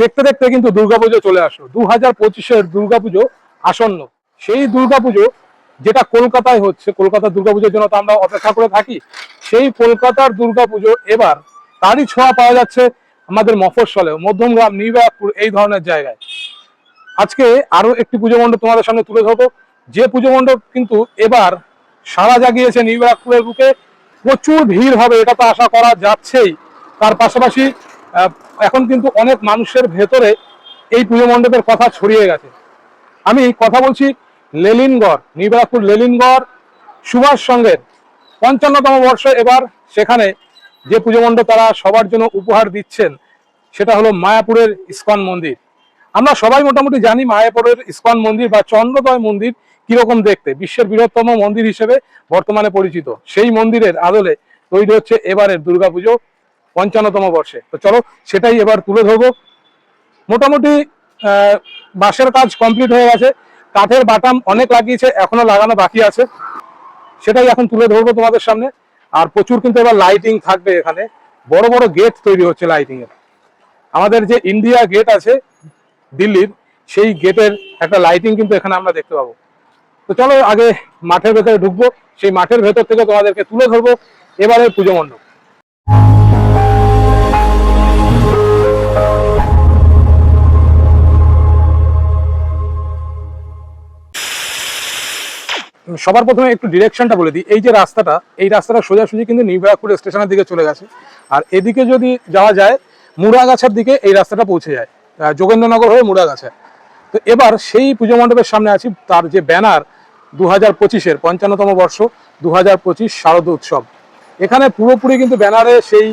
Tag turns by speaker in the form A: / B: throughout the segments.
A: দেখতে দেখতে কিন্তু দুর্গাপুজো চলে আসলো। দু হাজার পঁচিশের দুর্গাপুজো আসন্ন। সেই দুর্গাপুজো যেটা কলকাতায় হচ্ছে, কলকাতার দুর্গাপুজোর জন্য তো আমরা অপেক্ষা করে থাকি, সেই কলকাতার দুর্গাপুজো এবার তারই ছোঁয়া পাওয়া যাচ্ছে আমাদের মফস্বলে, মধ্যমগ্রাম নিউবারপুর এই ধরনের জায়গায়। আজকে আরও একটি পুজো মণ্ডপ তোমাদের সামনে তুলে ধরবো। যে পুজো মণ্ডপ কিন্তু এবার সারা জাগিয়েছে নিউ নিউবারপুরের বুকে, প্রচুর ভিড় হবে, এটা তো আশা করা যাচ্ছেই। তার পাশাপাশি এখন কিন্তু অনেক মানুষের ভেতরে এই পুজো মণ্ডপের কথা ছড়িয়ে গেছে। আমি কথা বলছি লেলিনগড় নিউবারপুর লেলিনগড়, সুভাষ সঙ্গের। পঞ্চান্নতম বর্ষ এবার সেখানে যে পুজো মণ্ডপ তারা সবার জন্য উপহার দিচ্ছেন, সেটা হলো মায়াপুরের ইস্কন মন্দির। আমরা সবাই মোটামুটি জানি মায়াপুরের ইস্কন মন্দির বা চন্দ্রদয় মন্দির কীরকম দেখতে। বিশ্বের বৃহত্তম মন্দির হিসেবে বর্তমানে পরিচিত। সেই মন্দিরের আদলে তৈরি হচ্ছে এবারের দুর্গাপুজো। পঞ্চান্নতম বর্ষে। তো চলো সেটাই এবার তুলে ধরবো। মোটামুটি বাঁশের কাজ কমপ্লিট হয়ে গেছে। কাঠের বাটাম অনেক লাগিয়েছে, এখনও লাগানো বাকি আছে। সেটাই এখন তুলে ধরবো তোমাদের সামনে। আর প্রচুর কিন্তু এবার লাইটিং থাকবে এখানে। বড় বড় গেট তৈরি হচ্ছে লাইটিং এর আমাদের যে ইন্ডিয়া গেট আছে, দিল্লির, সেই গেটের একটা লাইটিং কিন্তু এখানে আমরা দেখতে পাবো। তো চলো আগে মাঠের ভেতরে ঢুকবো। সেই মাঠের ভেতর থেকে তোমাদেরকে তুলে ধরবো। এবারের পুজো মণ্ডপ। সবার প্রথমে একটু ডিরেকশনটা বলে দিই। এই যে রাস্তাটা, এই রাস্তাটা সোজাসুজি কিন্তু নিউবারপুর স্টেশনের দিকে চলে গেছে। আর এদিকে যদি যাওয়া যায়, মুড়াগাছার দিকে এই রাস্তাটা পৌঁছে যায়। যোগেন্দ্রনগর হয়ে মুড়াগাছা। তো এবার সেই পুজো মণ্ডপের সামনে আছি, তার যে ব্যানার দু হাজার পঁচিশের পঞ্চান্নতম বর্ষ দু হাজার পঁচিশ শারদ উৎসব। এখানে পুরোপুরি কিন্তু ব্যানারে সেই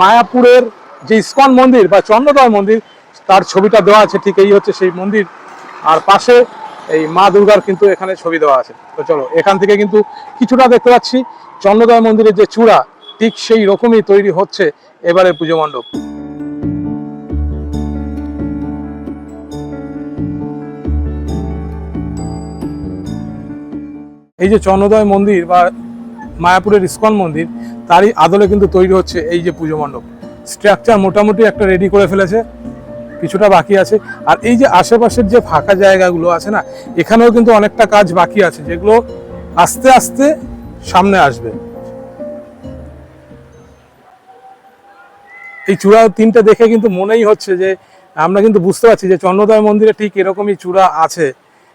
A: মায়াপুরের যে ইস্কন মন্দির বা চন্দ্রদয় মন্দির, তার ছবিটা দেওয়া আছে, ঠিক এই হচ্ছে সেই মন্দির। আর পাশে এই মা দুর্গার কিন্তু এখানে ছবি দেওয়া আছে। তো চলো, এখান থেকে কিন্তু কিছুটা দেখতে পাচ্ছি। চন্দ্রদয় মন্দিরের যে চূড়া, ঠিক সেই রকমই তৈরি হচ্ছে এবারের পুজো মণ্ডপ। এই যে চন্দ্রদয় মন্দির বা মায়াপুরের ইস্কন মন্দির, তারই আদলে কিন্তু তৈরি হচ্ছে এই যে পুজো মণ্ডপ। স্ট্রাকচার মোটামুটি একটা রেডি করে ফেলেছে। কিছুটা বাকি আছে। আর এই যে আশেপাশের যে ফাঁকা জায়গাগুলো আছে না, এখানেও কিন্তু অনেকটা কাজ বাকি আছে, যেগুলো আস্তে আস্তে সামনে আসবে। এই চূড়া তিনটে দেখে কিন্তু মনেই হচ্ছে যে, আমরা কিন্তু বুঝতে পারছি যে চন্দ্রদয় মন্দিরে ঠিক এরকমই চূড়া আছে।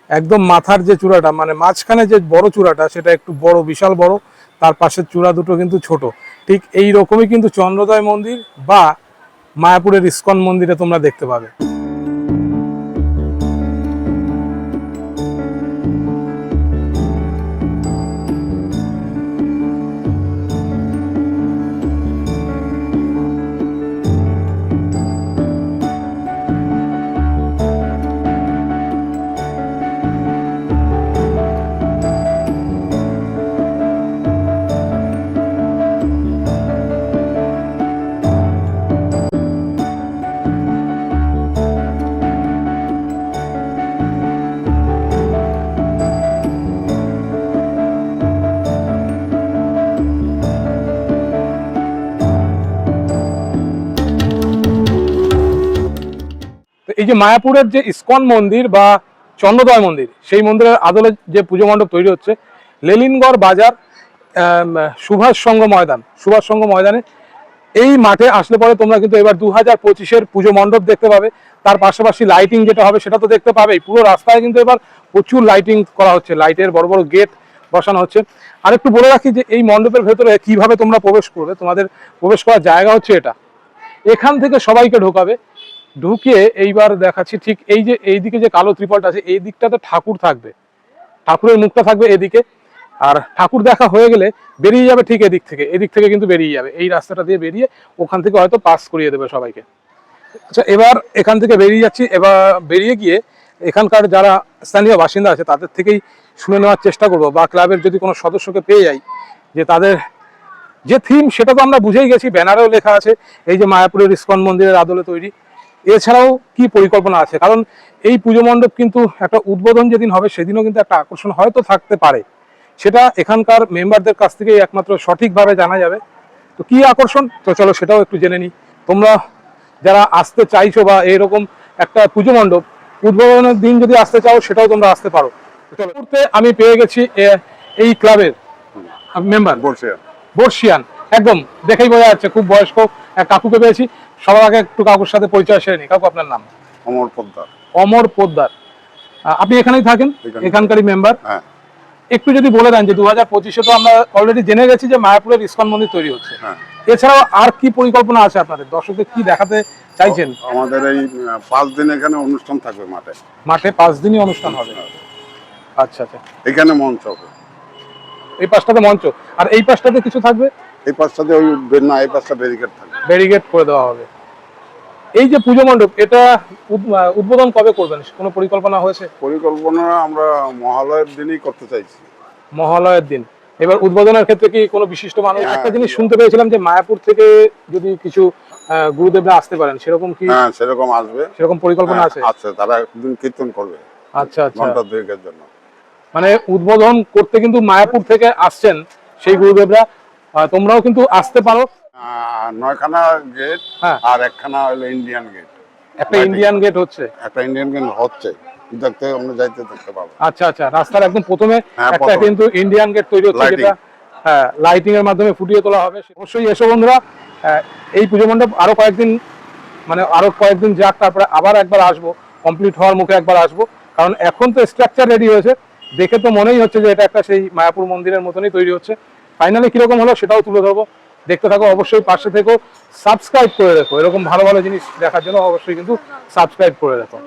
A: একদম মাথার যে চূড়াটা মানে মাঝখানে যে বড় চূড়াটা, সেটা একটু বড়, বিশাল বড়, তার পাশের চূড়া দুটো কিন্তু ছোট। ঠিক এই রকমই কিন্তু চন্দ্রদয় মন্দির বা মায়াপুরের ইস্কন মন্দিরে তোমরা দেখতে পাবে। এই যে মায়াপুরের যে ইস্কন মন্দির বা চন্দ্রদয় মন্দির, সেই মন্দিরের আদলে যে পুজো মণ্ডপ তৈরি হচ্ছে, লেলিনগড় বাজার সুভাষ সংঘ ময়দান, সুভাষ সংঘ ময়দানে। এই মাঠে আসলে পরে তোমরা কিন্তু এবার দু হাজার পঁচিশের পুজো মণ্ডপ দেখতে পাবে। তার পাশাপাশি লাইটিং যেটা হবে সেটা তো দেখতে পাবেই। পুরো রাস্তায় কিন্তু এবার প্রচুর লাইটিং করা হচ্ছে। লাইটের বড় বড় গেট বসানো হচ্ছে। আর একটু বলে রাখি যে এই মণ্ডপের ভেতরে কীভাবে তোমরা প্রবেশ করবে, তোমাদের প্রবেশ করার জায়গা হচ্ছে এটা। এখান থেকে সবাইকে ঢোকাবে। ঢুকিয়ে এইবার দেখাচ্ছি ঠিক এই যে, এইদিকে যে কালো ত্রিপলটা আছে, এই দিকটাতে ঠাকুর থাকবে। ঠাকুরের মুখটা থাকবে এদিকে। আর ঠাকুর দেখা হয়ে গেলে বেরিয়ে যাবে ঠিক এদিক থেকে। এদিক থেকে কিন্তু বেরিয়ে যাবে। এই রাস্তাটা দিয়ে বেরিয়ে ওখান থেকে হয়তো পাস করিয়ে দেবে সবাইকে। আচ্ছা এবার এখান থেকে বেরিয়ে যাচ্ছি। এবার বেরিয়ে গিয়ে এখানকার যারা স্থানীয় বাসিন্দা আছে, তাদের থেকেই শুনে নেওয়ার চেষ্টা করব বা ক্লাবের যদি কোনো সদস্যকে পেয়ে যাই যে তাদের যে থিম সেটা তো আমরা বুঝেই গেছি। ব্যানারেও লেখা আছে, এই যে মায়াপুরের ইস্কন মন্দিরের আদলে তৈরি। এছাড়াও কি পরিকল্পনা আছে? কারণ এই পুজো মণ্ডপ কিন্তু একটা উদ্বোধন যেদিন হবে সেদিনও কিন্তু একটা আকর্ষণ হয়তো থাকতে পারে। সেটা এখানকার মেম্বারদের কাছ থেকেই একমাত্র সঠিকভাবে জানা যাবে। তো কি আকর্ষণ? তো চলো সেটাও একটু জেনে নিই। তোমরা যারা আসতে চাইছো বা এরকম একটা পুজো মণ্ডপ উদ্বোধনের দিন যদি আসতে চাও সেটাও তোমরা আসতে পারো। মুহূর্তে আমি পেয়ে গেছি এই ক্লাবের মেম্বার।
B: বলছে
A: বর্ষিয়ান। একদম দেখেই বোঝা যাচ্ছে খুব বয়স্ক এক কাকুকে পেয়েছি। সবার আগে একটু কাকুর সাথে পরিচয় সেরে নি কাকু আপনার নাম?
B: অমর পোদ্দার।
A: অমর পোদ্দার। আপনি এখানেই থাকেন? এখানকারই মেম্বার
B: হ্যাঁ।
A: একটু যদি বলে দেন যে দু হাজার পঁচিশে তো আমরা অলরেডি জেনে গেছি যে মায়াপুরের ইস্কন মন্দির তৈরি হচ্ছে।
B: হ্যাঁ।
A: এছাড়াও আর কি পরিকল্পনা আছে আপনাদের? দর্শকদের কি দেখাতে চাইছেন?
B: আমাদের এই পাঁচ দিন এখানে অনুষ্ঠান থাকবে মাঠে।
A: মাঠে পাঁচ দিনই অনুষ্ঠান হবে? আচ্ছা আচ্ছা।
B: এখানে মঞ্চ হবে।
A: এই পাশটাতে মঞ্চ। আর এই পাশটাতে কিছু থাকবে?
B: এই পাশটাতে ওই না এই পাশটা ব্যারিকেড থাকবে।
A: ব্যারিগেড করে দেওয়া হবে। এই যে পুজো মণ্ডপ এটা উদ্বোধন কবে করবেন? কোনো পরিকল্পনা হয়েছে?
B: পরিকল্পনা আমরা মহালয়ের দিনই করতে চাইছি।
A: মহালয়ের দিন। এবার উদ্বোধনের ক্ষেত্রে কি কোনো বিশিষ্ট মানুষ?
B: হ্যাঁ।
A: একটা জিনিস শুনতে পেয়েছিলাম যে মায়াপুর থেকে যদি কিছু গুরুদেবরা আসতে পারেন সেরকম কি?
B: হ্যাঁ সেরকম আসবে।
A: সেরকম পরিকল্পনা
B: হ্যাঁ,
A: আছে?
B: আছে তারা একদিন কীর্তন করবে।
A: আচ্ছা আচ্ছা।
B: ঘণ্টা দুয়েকের জন্য।
A: মানে উদ্বোধন করতে কিন্তু মায়াপুর থেকে আসছেন সেই গুরুদেবরা। তোমরাও কিন্তু আসতে পারো।
B: নয়খানা গেট
A: হ্যাঁ।
B: আর একখানা হলো ইন্ডিয়ান গেট
A: একটা ইন্ডিয়ান গেট হচ্ছে?
B: একটা ইন্ডিয়ান গেট হচ্ছে। দেখতে আমরা যাইতে দেখতে পাবো।
A: আচ্ছা আচ্ছা রাস্তার একদম প্রথমে
B: হ্যাঁ,
A: একটা কিন্তু ইন্ডিয়ান গেট তৈরি হচ্ছে যেটা হ্যাঁ লাইটিং এর মাধ্যমে ফুটিয়ে তোলা হবে। অবশ্যই এসো বন্ধুরা। এই পুজো মণ্ডপ আরও কয়েকদিন মানে আরও কয়েকদিন যাক তারপরে আবার একবার আসব। কমপ্লিট হওয়ার মুখে একবার আসব। কারণ এখন তো স্ট্রাকচার রেডি হয়েছে। দেখে তো মনেই হচ্ছে যে এটা একটা সেই মায়াপুর মন্দিরের মতনই তৈরি হচ্ছে। ফাইনালি কীরকম হলো সেটাও তুলে ধরবো। দেখতে থাকো, অবশ্যই পাশে থেকো সাবস্ক্রাইব করে রেখো। এরকম ভালো ভালো জিনিস দেখার জন্য অবশ্যই কিন্তু সাবস্ক্রাইব করে রেখো।